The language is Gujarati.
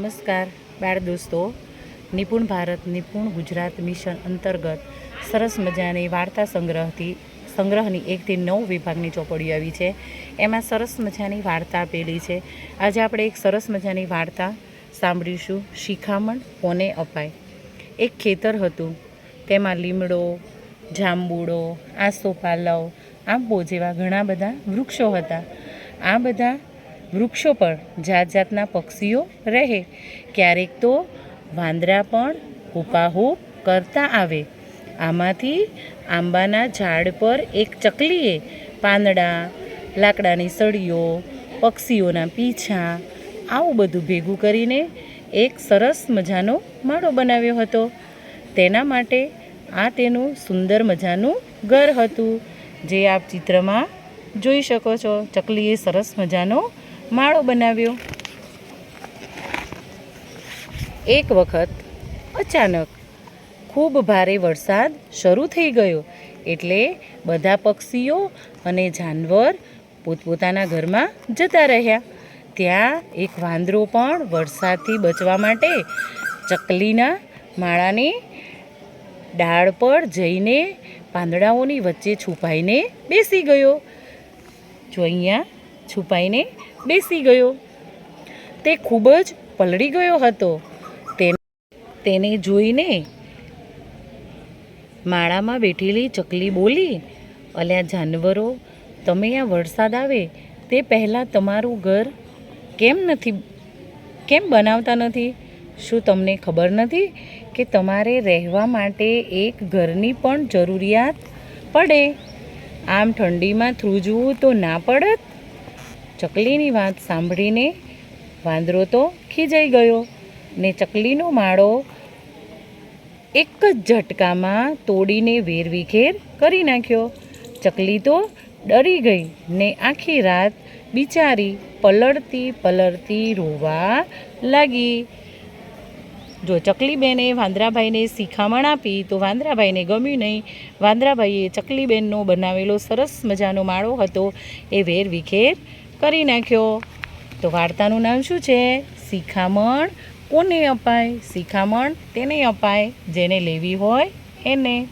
નમસ્કાર, બાળ દોસ્તો. નિપુણ ભારત, નિપુણ ગુજરાત મિશન અંતર્ગત સરસ મજાની વાર્તા સંગ્રહથી સંગ્રહની એકથી નવ વિભાગની ચોપડી આવી છે. એમાં સરસ મજાની વાર્તા આપેલી છે. આજે આપણે એક સરસ મજાની વાર્તા સાંભળીશું. શિખામણ કોને અપાય? એક ખેતર હતું. તેમાં લીમડો, જાંબુડો આસોપાલવ આંબો જેવા ઘણા બધા વૃક્ષો હતા. આ બધા વૃક્ષો પર જાત જાતના પક્ષીઓ રહે. ક્યારેક તો વાંદરા પણ હુપાહુપ કરતા આવે. આમાંથી આંબાના ઝાડ પર એક ચકલીએ પાંદડા, લાકડાની સળીઓ, પક્ષીઓના પીછા, આવું બધું ભેગું કરીને એક સરસ મજાનો માળો બનાવ્યો હતો. તેના માટે આ તેનું સુંદર મજાનું ઘર હતું. જે આપ ચિત્રમાં જોઈ શકો છો. ચકલીએ સરસ મજાનો માળો બનાવ્યો. એક વખત અચાનક ખૂબ ભારે વરસાદ શરૂ થઈ ગયો. એટલે બધા પક્ષીઓ અને જાનવર પોતપોતાના ઘરમાં જતા રહ્યા. ત્યાં એક વાંદરો પણ વરસાદથી બચવા માટે ચકલીના માળાની ડાળ પર જઈને પાંદડાઓની વચ્ચે છુપાઈને બેસી ગયો. જો અહીંયા છુપાઈને બેસી ગયો. તે ખૂબ જ પલળી ગયો હતો. તેને જોઈને માળામાં બેઠેલી ચકલી બોલી, અલ્યા જાનવરો, તમે આ વરસાદ આવે તે પહેલાં તમારું ઘર કેમ નથી, કેમ બનાવતા નથી? શું તમને ખબર નથી કે તમારે રહેવા માટે એક ઘરની પણ જરૂરિયાત પડે? આમ ઠંડીમાં થ્રુજવું તો ના પડત? ચકલીની વાત સાંભળીને વાંદરો તો ખીજાઈ ગયો ને ચકલીનો માળો એક જ ઝટકામાં તોડીને વેરવિખેર કરી નાખ્યો. ચકલી તો ડરી ગઈ ને આખી રાત બિચારી પલળતી પલળતી રોવા લાગી. જો ચકલીબેને વાંદરાભાઈને શિખામણ આપી તો વાંદરાભાઈને ગમ્યું નહીં. વાંદરાભાઈએ ચકલીબેનનો બનાવેલો સરસ મજાનો માળો હતો. એ વેર વિખેર કરી નાખ્યો. તો વાર્તાનું નામ શું છે? શિખામણ. કોને અપાય? શિખામણ તેને અપાય. જેને લેવી હોય એને.